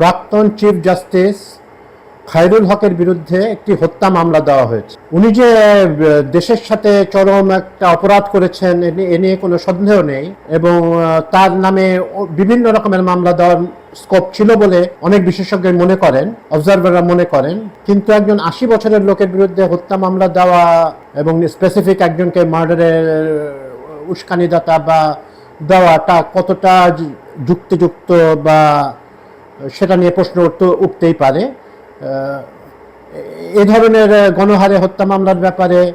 প্রাক্তন chief justice Khairul হকের বিরুদ্ধে একটি হত্যা মামলা দেওয়া হয়েছে। উনি যে দেশের সাথে চরম একটা অপরাধ করেছেন, এ নিয়ে- কোনো সন্দেহ নেই এবং তার নামে বিভিন্ন রকমের মামলা দেওয়ার স্কোপ ছিল বলে অনেক বিশেষজ্ঞ মনে করেন, অবজারভাররা মনে করেন। কিন্তু একজন আশি বছরের লোকের বিরুদ্ধে হত্যা মামলা দেওয়া এবং স্পেসিফিক একজনকে মার্ডারের উস্কানিদাতা বা দেওয়াটা কতটা যুক্তিযুক্ত বা সেটা নিয়ে প্রশ্ন উঠতে- উঠতেই পারে। এ ধরনের গণহারে হত্যা মামলার ব্যাপারে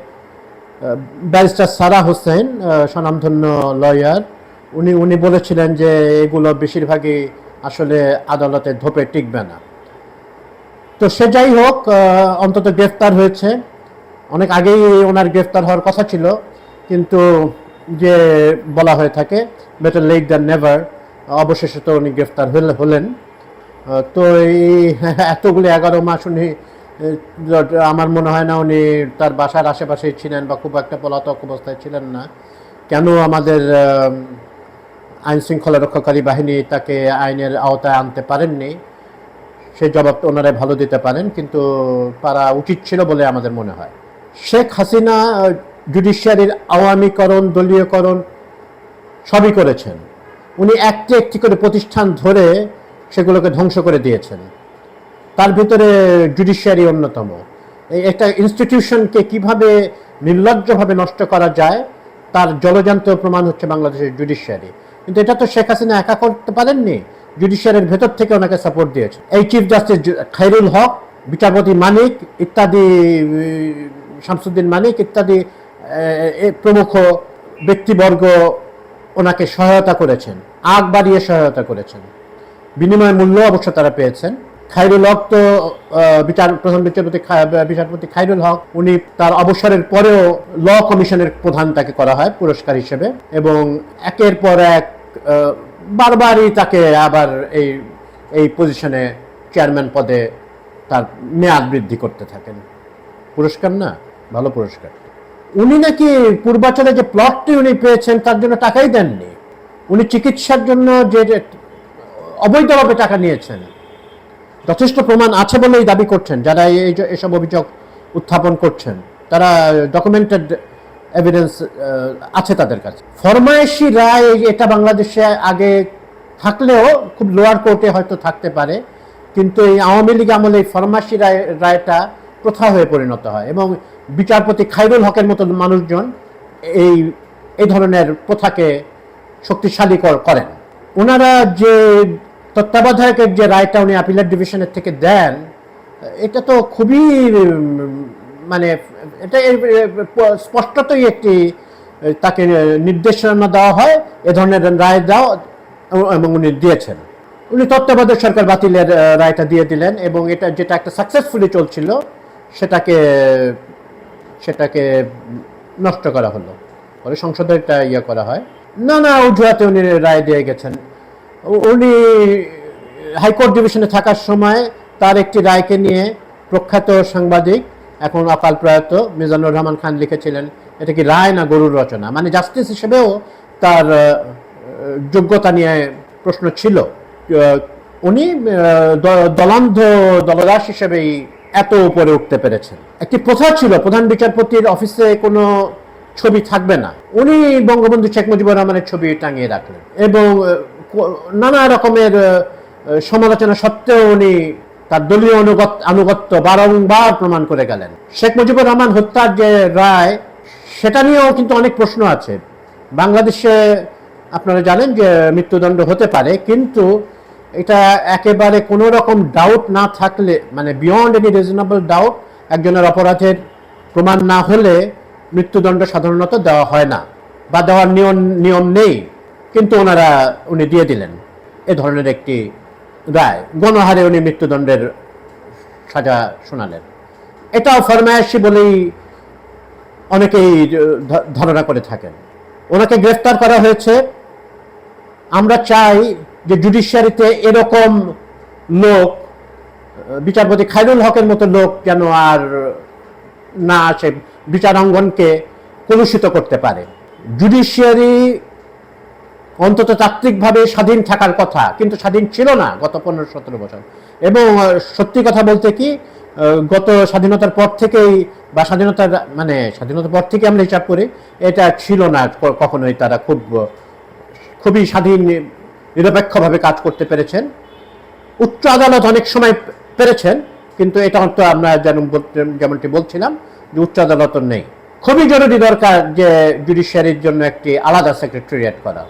ব্যারিস্টার সারা হোসেন স্বনামধন্য লয়ার, উনি উনি বলেছিলেন যে এগুলো বেশিরভাগই আসলে আদালতের ধোপে টিকবে না। তো সে যাই হোক অন্তত গ্রেফতার হয়েছে। অনেক আগেই ওনার গ্রেফতার হওয়ার কথা ছিল, কিন্তু যে বলা হয়ে থাকে বেটার লেট দ্যান নেভার অবশেষে তো উনি গ্রেফতার হলে- হলেন। তো এই এতগুলি এগারো মাস উনি আমার মনে হয় না উনি তার বাসার আশেপাশেই ছিলেন বা খুব একটা পলাতক অবস্থায় ছিলেন না। কেন আমাদের আইন শৃঙ্খলা রক্ষাকারী বাহিনী তাকে আইনের আওতায় আনতে পারেননি? সেই জবাব ওনারাই ভালো দিতে পারেন, কিন্তু পারা উচিত ছিল বলে আমাদের মনে হয়। শেখ হাসিনা জুডিশিয়ারির আওয়ামীকরণ, দলীয়করণ সবই করেছেন। উনি একটি একটি করে প্রতিষ্ঠান ধরে সেগুলোকে ধ্বংস করে দিয়েছেন। তার ভিতরে জুডিশিয়ারি অন্যতম। একটা ইনস্টিটিউশনকে কীভাবে নির্লজ্জভাবে নষ্ট করা যায়, তার জলজান্ত প্রমাণ হচ্ছে বাংলাদেশের জুডিশিয়ারি কিন্তু এটা তো শেখ হাসিনা একা করতে পারেননি জুডিশিয়ারির ভেতর থেকে ওনাকে সাপোর্ট দিয়েছে। এই চিফ জাস্টিস খাইরুল হক, বিচারপতি মানিক ইত্যাদি শামসুদ্দিন মানিক ইত্যাদি প্রমুখ ব্যক্তিবর্গ ওনাকে সহায়তা করেছেন, আগ বাড়িয়ে সহায়তা করেছেন। বিনিময় মূল্য অবশ্য তারা পেয়েছেন। খাইরুল হক তো বিচার, প্রধান বিচারপতি বিচারপতি খাইরুল হক, উনি তার অবসরের পরেও ল কমিশনের প্রধান তাকে করা হয়, পুরস্কার হিসেবে। এবং একের পর এক বারবারই তাকে আবার এই এই পজিশনে চেয়ারম্যান পদে তার মেয়াদ বৃদ্ধি করতে থাকেন। পুরস্কার না, ভালো পুরস্কার। উনি নাকি পূর্বাচলে যে প্লটটি উনি পেয়েছেন, তার জন্য টাকাই দেননি। উনি চিকিৎসার জন্য যে অবৈধভাবে টাকা নিয়েছেন। যথেষ্ট প্রমাণ আছে বলেই দাবি করছেন, যারা এই এসব অভিযোগ উত্থাপন করছেন। তারা ডকুমেন্টেড এভিডেন্স আছে তাদের কাছে। ফরমায়েশি রায় এটা বাংলাদেশে আগে থাকলেও খুব লোয়ার কোর্টে হয়তো থাকতে পারে, কিন্তু এই আওয়ামী লীগ আমলে এই ফরমায়েশি রায় রায়টা প্রথা হয়ে পরিণত হয় এবং বিচারপতি খাইরুল হকের মতো মানুষজন এই এই ধরনের প্রথাকে শক্তিশালী কর- করেন। ওনারা যে তত্ত্বাবধায়কের যে রায়টা উনি আপিলের ডিভিশনের থেকে দেন, এটা তো খুবই মানে এটা স্পষ্টতই একটি, তাকে নির্দেশনা দেওয়া হয়, এ ধরনের রায় দাও এবং উনি দিয়েছেন। উনি তত্ত্বাবধায়ক সরকার বাতিলের রায়টা দিয়ে দিলেন এবং এটা যেটা একটা সাকসেসফুলি চলছিল, সেটাকে সেটাকে নষ্ট করা হলো। পরে সংসদে এটা ইয়ে করা হয়। না না অজুহাতে উনি রায় দিয়ে গেছেন। উনি হাইকোর্ট ডিভিশনে থাকার সময় তার একটি রায়কে নিয়ে প্রখ্যাত সাংবাদিক, এখন অকাল প্রয়াত মিজানুর রহমান খান লিখেছিলেন, এটা কি রায় না গরুর রচনা? মানে জাস্টিস হিসেবেও তার যোগ্যতা নিয়ে প্রশ্ন ছিল। উনি দলান্ধ দলদাস হিসেবেই এত উপরে উঠতে পেরেছেন। একটি প্রথা ছিল, প্রধান বিচারপতির অফিসে কোনো ছবি থাকবে না। উনি বঙ্গবন্ধু শেখ মুজিবুর রহমানের ছবি টাঙিয়ে রাখলেন এবং নানা রকমের সমালোচনা সত্ত্বেও উনি তার দলীয় অনুগত আনুগত্য বারংবার প্রমাণ করে গেলেন। শেখ মুজিবুর রহমান হত্যার যে রায়, সেটা নিয়েও কিন্তু অনেক প্রশ্ন আছে। বাংলাদেশে আপনারা জানেন যে মৃত্যুদণ্ড হতে পারে, কিন্তু এটা একেবারে কোনো রকম ডাউট না থাকলে মানে বিয়ন্ড এনি রিজনেবল ডাউট একজনের অপরাধের প্রমাণ না হলে মৃত্যুদণ্ড সাধারণত দেওয়া হয় না বা দেওয়ার নিয়ম নিয়ম নেই, কিন্তু ওনারা উনি দিয়ে দিলেন। এ ধরনের একটি রায়। গণহারে উনি মৃত্যুদণ্ডের সাজা শোনালেন। এটাও ফরমায়াসি বলেই অনেকেই ধারণা করে থাকেন। ওনাকে গ্রেফতার করা হয়েছে। আমরা চাই যে জুডিশিয়ারিতে এরকম লোক, বিচারপতি খায়রুল হকের মতো লোক যেন আর না আসে। বিচারাঙ্গনকে কলুষিত করতে পারে। জুডিশিয়ারি অন্তত তাত্ত্বিকভাবে স্বাধীন থাকার কথা, কিন্তু স্বাধীন ছিল না গত পনেরো সতেরো বছর। এবং সত্যি কথা বলতে কি গত স্বাধীনতার পর থেকেই বা স্বাধীনতার মানে স্বাধীনতার পর থেকে আমরা হিসাব করি, এটা ছিল না কখনোই তারা খুব, খুবই স্বাধীন, নিরপেক্ষভাবে কাজ করতে পেরেছেন। উচ্চ আদালত অনেক সময় পেরেছেন, কিন্তু এটা তো আমরা যেমন যেমনটি বলছিলাম উচ্চ আদালত নেই। খুবই জরুরি দরকার যে জুডিশিয়ারির জন্য একটি আলাদা সেক্রেটারিয়েট করা।